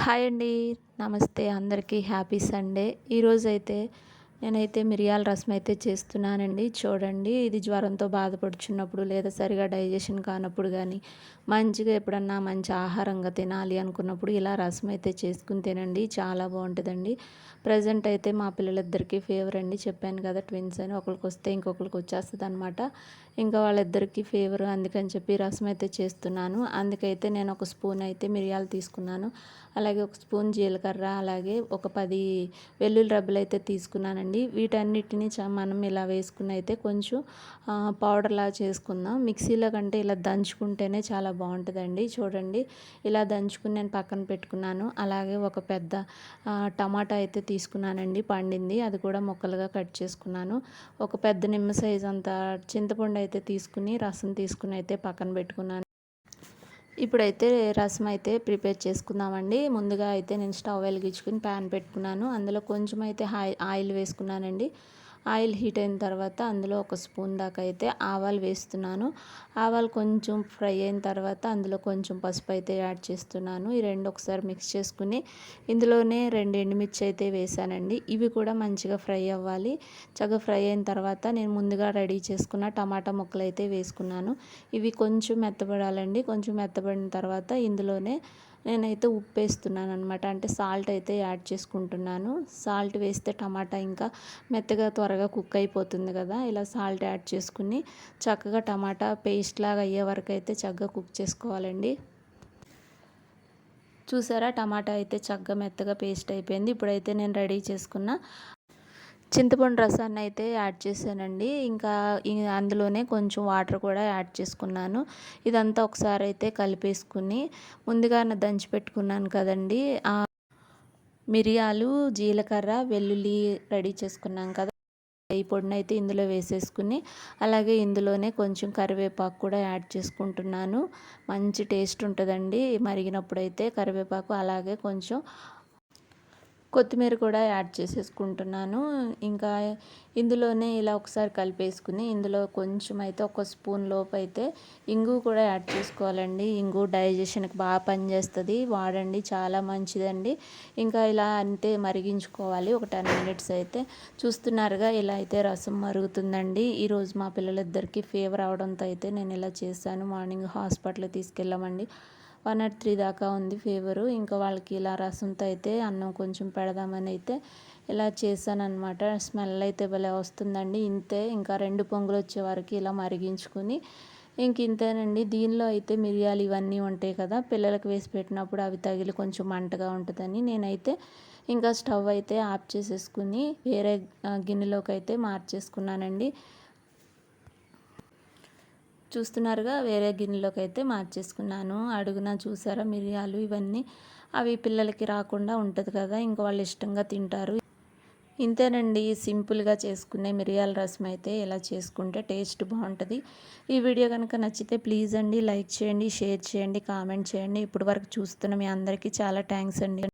Hi అండి. నమస్తే. అందరికీ హ్యాపీ సండే. ఈరోజైతే నేనైతే మిరియాల రసం అయితే చేస్తున్నానండి. చూడండి ఇది జ్వరంతో బాధపడుచున్నప్పుడు లేదా సరిగా డైజెషన్ కానప్పుడు కానీ మంచిగా ఎప్పుడన్నా మంచి ఆహారంగా తినాలి అనుకున్నప్పుడు ఇలా రసం అయితే చేసుకుని తినండి. చాలా బాగుంటుందండి. ప్రజెంట్ అయితే మా పిల్లలిద్దరికీ ఫేవర్ అండి. చెప్పాను కదా ట్విన్స్ అని ఒకరికి వస్తే ఇంకొకరికి వచ్చేస్తుంది అనమాట ఇంకా వాళ్ళిద్దరికీ ఫేవర్ అందుకని చెప్పి రసం అయితే చేస్తున్నాను. అందుకైతే నేను ఒక స్పూన్ అయితే మిరియాలు తీసుకున్నాను. అలాగే ఒక స్పూన్ జీలకర్ర అలాగే ఒక పది వెల్లుల్లి రబ్బలు అయితే తీసుకున్నానండి. అండి. వీటన్నిటిని మనం ఇలా వేసుకుని అయితే కొంచెం పౌడర్లా చేసుకుందాం. మిక్సీలో కంటే ఇలా దంచుకుంటేనే చాలా బాగుంటుందండి. చూడండి ఇలా దంచుకుని నేను పక్కన పెట్టుకున్నాను. అలాగే ఒక పెద్ద టమాటా అయితే తీసుకున్నానండి పండింది. అది కూడా ముక్కలుగా కట్ చేసుకున్నాను. ఒక పెద్ద నిమ్మ సైజ్ అంత చింతపండు అయితే తీసుకుని రసం తీసుకుని అయితే పక్కన పెట్టుకున్నాను. ఇప్పుడైతే రసం అయితే ప్రిపేర్ చేసుకుందామండి. ముందుగా అయితే నేను స్టవ్ వెలిగించుకుని ప్యాన్ పెట్టుకున్నాను. అందులో కొంచెం అయితే ఆయిల్ వేసుకున్నానండి. ఆయిల్ హీట్ అయిన తర్వాత అందులో ఒక స్పూన్ దాకా అయితే ఆవాలు వేస్తున్నాను. ఆవాలు కొంచెం ఫ్రై అయిన తర్వాత అందులో కొంచెం పసుపు అయితే యాడ్ చేస్తున్నాను. ఈ రెండు ఒకసారి మిక్స్ చేసుకుని ఇందులోనే రెండు ఎండుమిర్చి అయితే వేసానండి. ఇవి కూడా మంచిగా ఫ్రై అవ్వాలి. చక్కగా ఫ్రై అయిన తర్వాత నేను ముందుగా రెడీ చేసుకున్న టమాటా ముక్కలు అయితే వేసుకున్నాను. ఇవి కొంచెం మెత్తబడాలండి. కొంచెం మెత్తబడిన తర్వాత ఇందులోనే నేనైతే ఉప్పు వేస్తున్నాను అనమాట అంటే సాల్ట్ అయితే యాడ్ చేసుకుంటున్నాను. సాల్ట్ వేస్తే టమాటా ఇంకా మెత్తగా త్వరగా కుక్ అయిపోతుంది కదా. ఇలా సాల్ట్ యాడ్ చేసుకుని చక్కగా టమాటా పేస్ట్ లాగా అయ్యే వరకు అయితే చక్కగా కుక్ చేసుకోవాలండి. చూసారా? టమాటా అయితే చక్కగా మెత్తగా పేస్ట్ అయిపోయింది. ఇప్పుడైతే నేను రెడీ చేసుకున్న చింతపండు రసాన్ని అయితే యాడ్ చేశానండి. ఇంకా అందులోనే కొంచెం వాటర్ కూడా యాడ్ చేసుకున్నాను. ఇదంతా ఒకసారి అయితే కలిపేసుకుని ముందుగా దంచి పెట్టుకున్నాను కదండి. మిరియాలు జీలకర్ర వెల్లుల్లి రెడీ చేసుకున్నాం కదా. ఈ పొడిని అయితే ఇందులో వేసేసుకుని అలాగే ఇందులోనే కొంచెం కరివేపాకు కూడా యాడ్ చేసుకుంటున్నాను. మంచి టేస్ట్ ఉంటుందండి. మరిగినప్పుడు అయితే కరివేపాకు అలాగే కొంచెం కొత్తిమీర కూడా యాడ్ చేసేసుకుంటున్నాను. ఇంకా ఇందులోనే ఇలా ఒకసారి కలిపేసుకుని ఇందులో కొంచెం అయితే ఒక స్పూన్ లోపు అయితే ఇంగు కూడా యాడ్ చేసుకోవాలండి. ఇంగు డైజెషన్కి బాగా పనిచేస్తుంది. వాడండి చాలా మంచిదండి. ఇంకా ఇలా అంతే మరిగించుకోవాలి. ఒక టెన్ మినిట్స్ అయితే చూస్తున్నారుగా ఇలా అయితే రసం మరుగుతుందండి. ఈరోజు మా పిల్లలిద్దరికీ ఫీవర్ అవడంతో అయితే నేను ఇలా చేశాను. మార్నింగ్ హాస్పిటల్ తీసుకెళ్ళామండి. వన్ నాట్ త్రీ దాకా ఉంది ఫీవరు. ఇంకా వాళ్ళకి ఇలా రసంతో అయితే అన్నం కొంచెం పెడదామని అయితే ఇలా చేశానమాట స్మెల్ అయితే భలే వస్తుందండి. ఇంతే ఇంకా రెండు పొంగులు వచ్చే వరకు ఇలా మరిగించుకుని ఇంక ఇంతేనండి. దీనిలో అయితే మిరియాలు ఇవన్నీ ఉంటాయి కదా పిల్లలకు వేసి పెట్టినప్పుడు అవి తగిలి కొంచెం మంటగా ఉంటుందని నేనైతే ఇంకా స్టవ్ అయితే ఆఫ్ చేసేసుకుని వేరే గిన్నెలోకి అయితే మార్చేసుకున్నానండి. చూస్తున్నారుగా వేరే గిన్నెలోకి అయితే మార్చేసుకున్నాను. అడుగున చూసారా మిరియాలు ఇవన్నీ? అవి పిల్లలకి రాకుండా ఉంటుంది కదా ఇంకా వాళ్ళు ఇష్టంగా తింటారు. ఇంతేనండి సింపుల్గా చేసుకునే మిరియాల రసం అయితే ఇలా చేసుకుంటే టేస్ట్ బాగుంటుంది. ఈ వీడియో కనుక నచ్చితే ప్లీజ్ అండి లైక్ చేయండి షేర్ చేయండి కామెంట్ చేయండి. ఇప్పటి వరకు చూస్తున్న మీ అందరికీ చాలా థ్యాంక్స్ అండి.